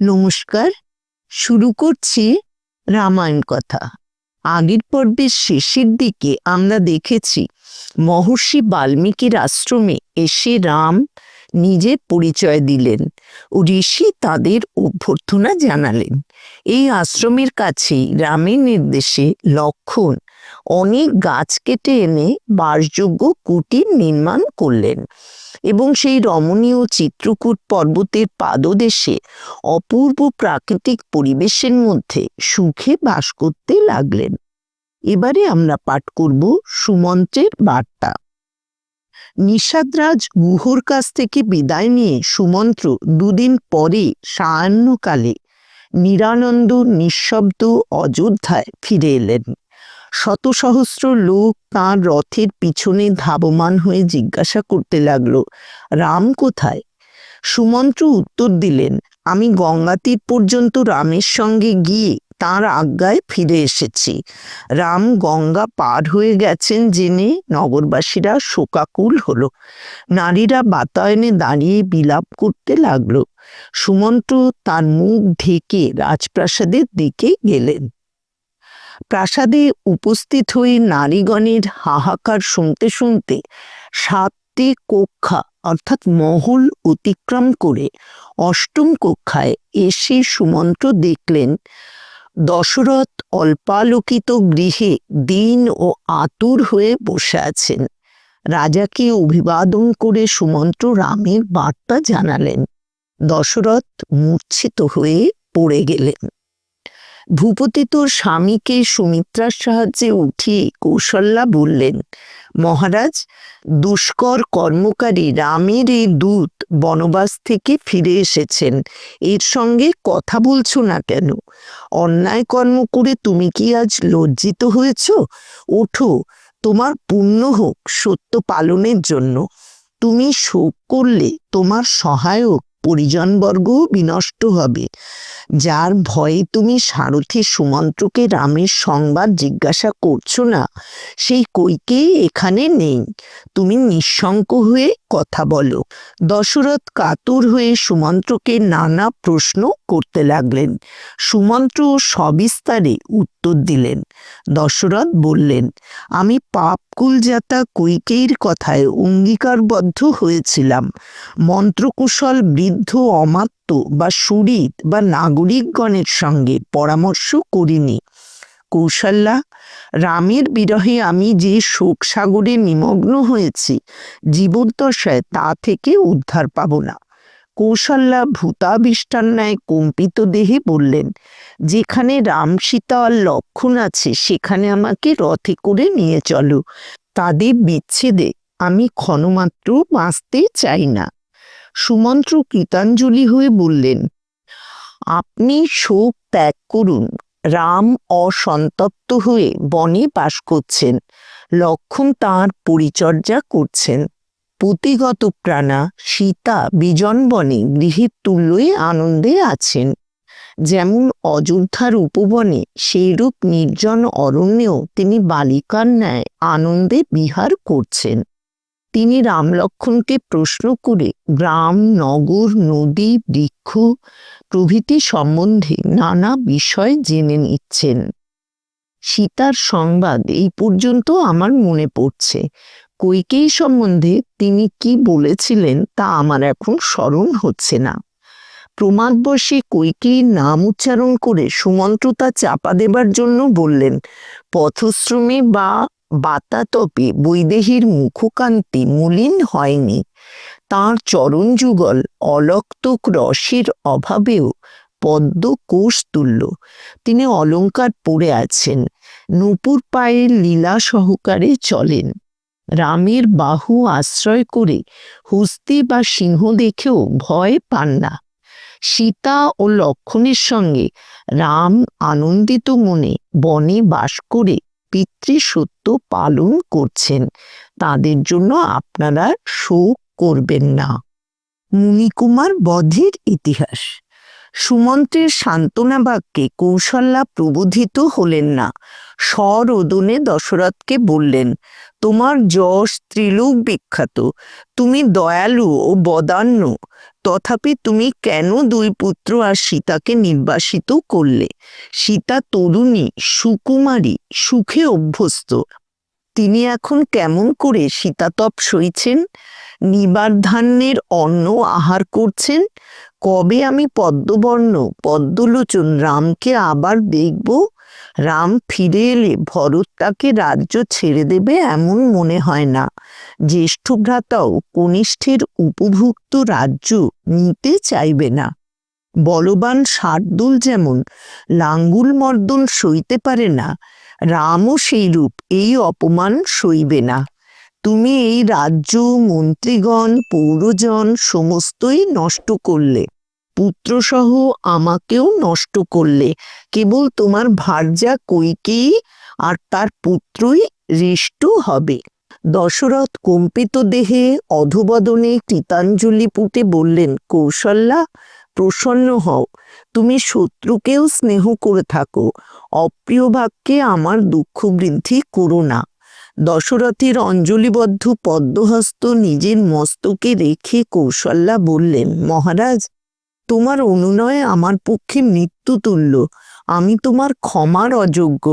নমস্কার, শুরু করছি রামায়ণ কথা। আগের পর্বের শেষের দিকে আমরা দেখেছি, মহর্ষি বাল্মীকির আশ্রমে এসে রাম নিজের পরিচয় দিলেন ও ঋষি তাদের অভ্যর্থনা জানালেন। এই আশ্রমের কাছেই রামের নির্দেশে লক্ষণ অনেক গাছ কেটে এনে বাসযোগ্য কুটির নির্মাণ করলেন। এবং সেই রমণীয় চিত্রকূট পর্বতের পাদদেশে অপূর্ব প্রাকৃতিক পরিবেশের মধ্যে সুখে বাস করতে লাগলেন। এবারে আমরা পাঠ করব সুমন্ত্রের বার্তা। নিষাদরাজ গুহর কাছ থেকে বিদায় নিয়ে সুমন্ত্র দুদিন পরে সায়াহ্নকালে নিরানন্দ নিঃশব্দ অযোধ্যায় ফিরে এলেন। শত সহস্র লোক তাঁর রথের পিছনে ধাবমান হয়ে জিজ্ঞাসা করতে লাগল, রাম কোথায়? সুমন্ত্র উত্তর দিলেন, আমি গঙ্গাতীর পর্যন্ত রামের সঙ্গে গিয়ে তার আজ্ঞায় ফিরে এসেছি। রাম গঙ্গা পার হয়ে গেছেন জেনে নগরবাসীরা শোকাকুল হলো। নারীরা বাতায়নে দাঁড়িয়ে বিলাপ করতে লাগল। সুমন্ত্র তার মুখ ঢেকে রাজপ্রাসাদের দিকে গেলেন। প্রাসাদে উপস্থিত হয়ে নারীগণের হাহাকার শুনতে শুনতে সাতটি কক্ষা, অর্থাৎ মহল, অতিক্রম করে অষ্টম কক্ষায় এসে সুমন্ত্র দেখলেন, দশরথ অল্পালোকিত গৃহে দিন ও আতুর হয়ে বসে আছেন। রাজাকে অভিবাদন করে সুমন্ত্র রামের বার্তা জানালেন। দশরথ মূর্ছিত হয়ে পড়ে গেলেন। ভূপতি তোর স্বামীকে সুমিত্রার সাহায্যে উঠিয়ে কৌশল্যা বললেন, মহারাজ, দুষ্কর কর্মকারী রামের এই দূত বনবাস থেকে ফিরে এসেছেন। এর সঙ্গে কথা বলছো না কেন? অন্যায় কর্ম করে তুমি কি আজ লজ্জিত হয়েছ? ওঠো, তোমার পুণ্য হোক সত্য পালনের জন্য। তুমি শোক করলে তোমার সহায়ক পরিজনবর্গও বিনষ্ট হবে। যার ভয়ে তুমি সারথী সুমন্ত্রকে রামের সংবাদ জিজ্ঞাসা করছ না, সেই কৈকেই এখানে নেই। তুমি নিঃশঙ্ক হয়ে কথা বলো। দশরথ কাতর হয়ে সুমন্ত্রকে নানা প্রশ্ন করতে লাগলেন। সুমন্ত্র সবিস্তারে উত্তর দিলেন। দশরথ বললেন, আমি পাপকুলজাতা কৈকেয়ীর কথায় অঙ্গীকারবদ্ধ হয়েছিলাম। মন্ত্রকুশল বৃদ্ধ অমাত্য বা সুরিত বা নাগরিকগণের সঙ্গে পরামর্শ করিনি। কৌশল্যা, রামের বিরহে আমি যে শোক সাগরে নিমগ্ন হয়েছি, জীবদ্দশায় তা থেকে উদ্ধার পাব না। কৌশল্যা ভূতাবিষ্টার ন্যায় কম্পিত দেহে বললেন, যেখানে রাম সীতা আর লক্ষণ আছে, সেখানে আমাকে রথে করে নিয়ে চলো। তাদের বিচ্ছেদে আমি ক্ষণমাত্র বাঁচতে চাই না। সুমন্ত্র কৃতাঞ্জলি হয়ে বললেন, আপনি শোক ত্যাগ করুন। রাম অসন্তপ্ত হয়ে বনে বাস করছেন। লক্ষণ তাঁর পরিচর্যা করছেন। পুঁতিগত প্রাণা, সীতা বিজন বনে গৃহের তুল্যই আনন্দে আছেন। যেমন অযোধ্যার উপবনে সেইরূপ নির্জন অরণ্যেও তিনি বালিকার ন্যায় আনন্দে বিহার করছেন। তিনি রামলক্ষণকে প্রশ্ন করে গ্রাম, নগর, নদী, বৃক্ষ প্রভৃতি সম্বন্ধে নানা বিষয় জেনে নিচ্ছেন। সীতার সংবাদ এই পর্যন্ত আমার মনে পড়ছে। কৈকেয়ী সম্বন্ধে তিনি কি বলেছিলেন তা আমার এখন স্মরণ হচ্ছে না। প্রমাদবশে কৈকেয়ীর নাম উচ্চারণ করে সুমন্ত্র তা চাপা দেবার জন্য বললেন, পথশ্রমে বা বাতাতপে বৈদেহীর মুখকান্তি মলিন হয়নি। তাঁর চরণ যুগল অলক্তক রসের অভাবেও পদ্ম কোষ তুল্য। তিনি অলঙ্কার পরে আছেন, নূপুর পায়ের লীলা সহকারে চলেন। রামের বাহু আশ্রয় করে হস্তি বা সিংহ দেখেও ভয় পান না। সীতা ও লক্ষণের সঙ্গে রাম আনন্দিত মনে বনে বাস করে পিতৃসত্য পালন করছেন। তাদের জন্য আপনারা শোক করবেন না। মুনিকুমার বধের ইতিহাস। সুমন্ত্রের সান্ত্বনা বাক্যে কৌশল্যা প্রবোধিত হলেন না। স্বরোদনে দশরথকে বললেন, তোমার যশ ত্রিলোক বিখ্যাত, তুমি দয়ালু ও বদান্য, তথাপি তুমি কেন দুই পুত্র আর সীতাকে নির্বাসিত করলে? সীতা তরুণী, সুকুমারী, সুখে অভ্যস্ত। তিনি এখন কেমন করে সীতাতপ সইছেন? নিবার ধান্যের অন্ন আহার করছেন? কবে আমি পদ্মবর্ণ, পদ্মলোচন রামকে আবার দেখব? রাম ফিরে এলে ভরত তাকে রাজ্য ছেড়ে দেবে এমন মনে হয় না। জ্যেষ্ঠ ভ্রাতাও কনিষ্ঠের উপভুক্ত রাজ্য নিতে চাইবে না। বলবান শার্দুল যেমন লাঙ্গুল মর্দন সইতে পারে না, রামও সেইরূপ, এই অপমান সইবে না। তুমি এই রাজ্য, মন্ত্রীগণ, পৌরজন সমস্তই নষ্ট করলে। পুত্রসহ আমাকেও নষ্ট করলে। কেবল তোমার ভার্যা কৈকেয়ী আর তার পুত্রই হৃষ্ট হবে। দশরথ কম্পিত দেহে অধবদনে কৃতাঞ্জলি পুটে বললেন, কৌশল্যা, প্রসন্ন হও। তুমি শত্রুকেও স্নেহ করে থাকো। অপ্রিয় বাক্যে আমার দুঃখ বৃদ্ধি করো না। দশরথের অঞ্জলিবদ্ধ পদ্মহস্ত নিজের মস্তকে রেখে কৌশল্যা বললেন, মহারাজ, তোমার অনুনয় আমার পক্ষে মৃত্যুতুল্য। আমি তোমার ক্ষমার অযোগ্য।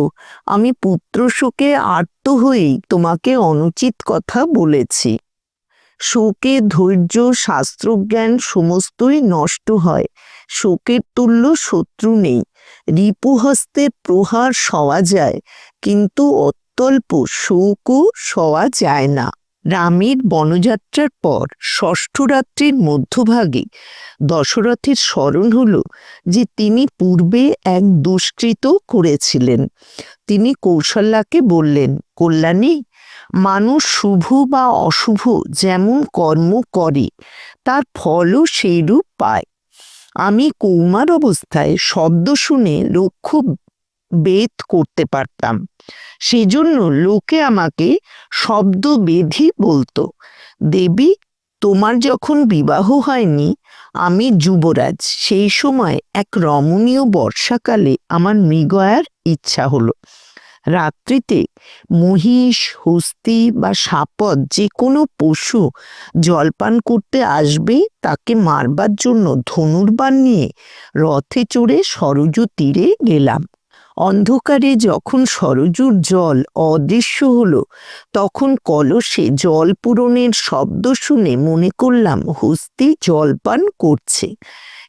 আমি পুত্র শোকে আর্ত হয়েই তোমাকে অনুচিত কথা বলেছি। শোকে ধৈর্য, শাস্ত্রজ্ঞান সমস্তই নষ্ট হয়। শোকের তুল্য শত্রু নেই। রিপুহস্তের প্রহার সওয়া যায়। কিন্তু অত্যল্প শোকও সওয়া যায় না। রামের বনযাত্রার পর ষষ্ঠ রাত্রির মধ্যভাগে দশরথের স্মরণ হল যে তিনি পূর্বে এক দুষ্কৃত করেছিলেন। তিনি কৌশল্যাকে বললেন, কল্যাণী, মানুষ শুভ বা অশুভ যেমন কর্ম করে, তার ফলও সেইরূপ পায়। আমি কৌমার অবস্থায় শব্দ শুনে লক্ষ্য বেদ করতে পারতাম। সেজন্য লোকে আমাকে শব্দ বেধি বলতো, দেবী, তোমার যখন বিবাহ হয়নি, আমি যুবরাজ। সেই সময় এক রমণীয় বর্ষাকালে আমার মৃগয়ার ইচ্ছা হলো। রাত্রিতে মহিষ, হস্তি বা সাপদ যে কোনো পশু জলপান করতে আসবে, তাকে মারবার জন্য ধনুর্বান নিয়ে রথে চড়ে সরজু তীরে গেলাম। অন্ধকারে যখন সরজুর জল অদৃশ্য হলো, তখন কলসে জল পূরণের শব্দ শুনে মনে করলাম হস্তি জলপান করছে।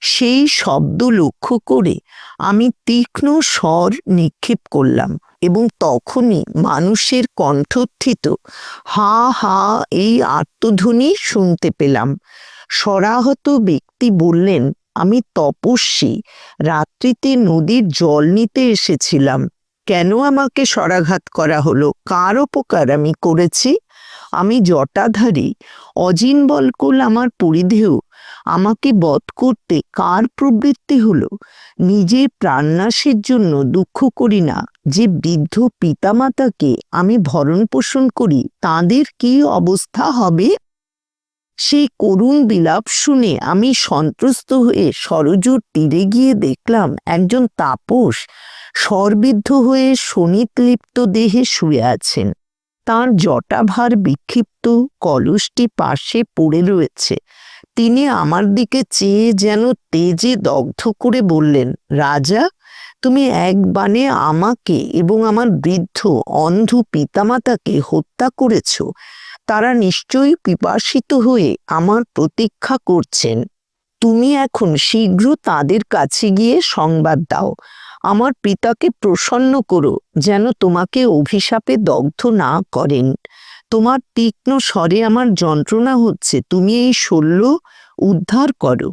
সেই শব্দ লক্ষ্য করে আমি তীক্ষ্ণ স্বর নিক্ষেপ করলাম এবং তখনই মানুষের কণ্ঠোত্থিত হা হা এই আত্মধ্বনি শুনতে পেলাম। সরাহত ব্যক্তি বললেন আমি তপস্বী। রাত্রিতে নদীর জল নিতে এসেছিলাম। কেন আমাকে সরাঘাত করা হলো? কার উপকার আমি করেছি? আমি জটাধারী। অজিন বলকুল আমার পরিধেয়। আমাকে বধ করতে কার প্রবৃত্তি হলো? নিজের প্রাণনাশের জন্য দুঃখ করি না। যে বৃদ্ধ পিতামাতাকে আমি ভরণ পোষণ করি, তাদের কি অবস্থা হবে? সেই করুণ বিলাপ শুনে আমি সন্ত্রস্ত হয়ে সরজুর তীরে গিয়ে দেখলাম একজন তাপস সরবিদ্ধ হয়ে শনিতলিপ্ত দেহে শুয়ে আছেন। তার জটাভার বিক্ষিপ্ত কলসটি পাশে পড়ে রয়েছে। তিনি আমার দিকে চেয়ে যেন তেজে দগ্ধ করে বললেন, রাজা, তুমি এক বানে আমাকে এবং আমার বৃদ্ধ অন্ধ পিতামাতাকে হত্যা করেছ। তারা নিশ্চয়ই পিপাসিত হয়ে আমার প্রতীক্ষা করছেন। তুমি এখন শীঘ্র তাদের কাছে গিয়ে সংবাদ দাও। আমার পিতাকে প্রসন্ন করো, যেন তোমাকে অভিশাপে দগ্ধ না করেন। তোমার তীক্ষ্ণ স্বরে আমার যন্ত্রণা হচ্ছে, তুমি এই শল্য উদ্ধার করো।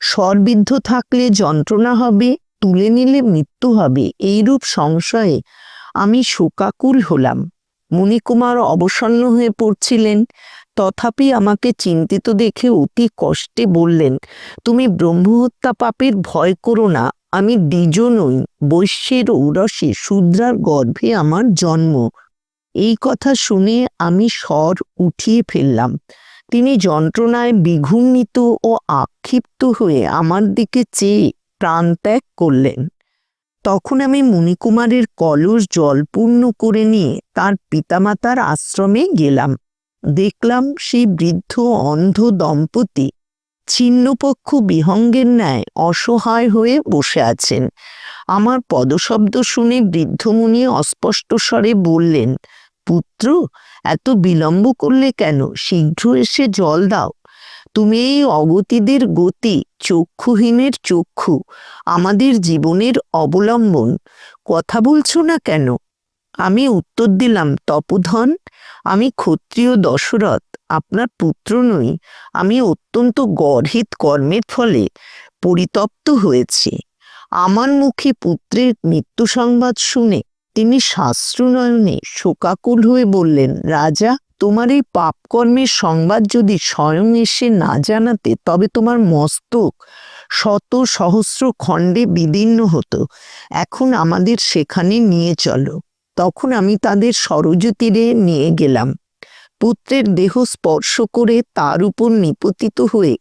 স্বরবিদ্ধ থাকলে যন্ত্রণা হবে, তুলে নিলে মৃত্যু হবে, এইরূপ সংশয়ে আমি শোকাকুল হলাম। মুনিকুমার অবসন্ন হয়ে পড়ছিলেন। তথাপি আমাকে চিন্তিত দেখে অতি কষ্টে বললেন, তুমি ব্রহ্মহত্যা পাপের ভয় করো না, আমি দ্বিজ নই, বৈশ্যের ঔরসে শূদ্রার গর্ভে আমার জন্ম। এই কথা শুনে আমি স্বর উঠিয়ে ফেললাম। তিনি যন্ত্রণায় বিঘূর্ণিত ও আক্ষিপ্ত হয়ে আমার দিকে চেয়ে প্রাণ ত্যাগ করলেন। তখন আমি মুনিকুমারের কলস জলপূর্ণ করে নিয়ে তার পিতামাতার আশ্রমে গেলাম। দেখলাম সেই বৃদ্ধ অন্ধ দম্পতি ছিন্নপক্ষ বিহঙ্গের ন্যায় অসহায় হয়ে বসে আছেন। আমার পদশব্দ শুনে বৃদ্ধমুনি অস্পষ্ট স্বরে বললেন, পুত্র, এত বিলম্ব করলে কেন? শীঘ্র এসে জল দাও। তুমি এই অগতিদের গতি চক্ষুহীনের চক্ষু, আমাদের জীবনের অবলম্বন। কথা বলছো না কেন? আমি উত্তর দিলাম, তপোধন, আমি ক্ষত্রিয় দশরথ, আপনার পুত্র নই। আমি অত্যন্ত গর্হিত কর্মের ফলে পরিতপ্ত হয়েছি। আমার মুখে পুত্রের মৃত্যু সংবাদ শুনে তিনি শাস্ত্রনয়নে শোকাকুল হয়ে বললেন, রাজা তোমার এই পাপকর্মের সংবাদ যদি স্বয়ং এসে না জানাতে, তবে তোমার মস্তক শত সহস্র খণ্ডে বিদীর্ণ হতো। এখন আমাদের সেখানে নিয়ে চলো। তখন আমি তাদের সরজ তীরে নিয়ে গেলাম। পুত্রের দেহ স্পর্শ করে তার উপর নিপতিত হয়ে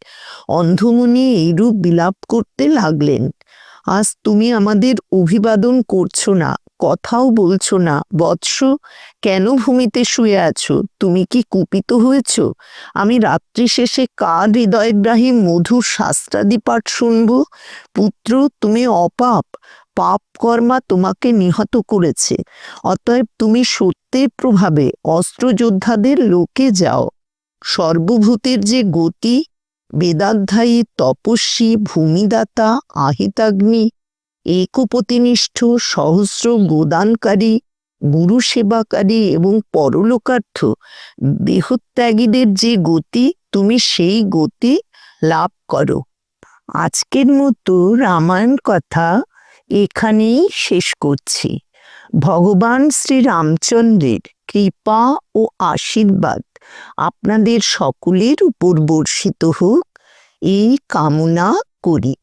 অন্ধমুনি এইরূপ বিলাপ করতে লাগলেন। আজ তুমি আমাদের অভিবাদন করছ না, কথাও বলছো না। বৎস, কেন ভূমিতে শুয়ে আছো? তুমি কি কুপিত হয়েছ? আমি রাত্রি শেষে কার হৃদয়গ্রাহী মধুর শাস্ত্রাদি পাঠ শুনব? পুত্র, তুমি অপাপ। পাপ কর্মা তোমাকে নিহত করেছে। অতএব তুমি সত্যের প্রভাবে অস্ত্রযোদ্ধাদের লোকে যাও। সর্বভূতের যে গতি বেদাধ্যায়ী তপস্বী ভূমিদাতা আহিতাগ্নি, একপতিনিষ্ঠ সহস্র গোদানকারী গুরু সেবাকারী এবং পরলোকার্থ, দেহত্যাগীদের যে গতি, তুমি সেই গতি লাভ করো। আজকের মতো রামায়ণ কথা এখানেই শেষ করছি। ভগবান শ্রী রামচন্দ্রের কৃপা ও আশীর্বাদ। আপনাদের সকলের উপর বর্ষিত হোক এই কামনা করি।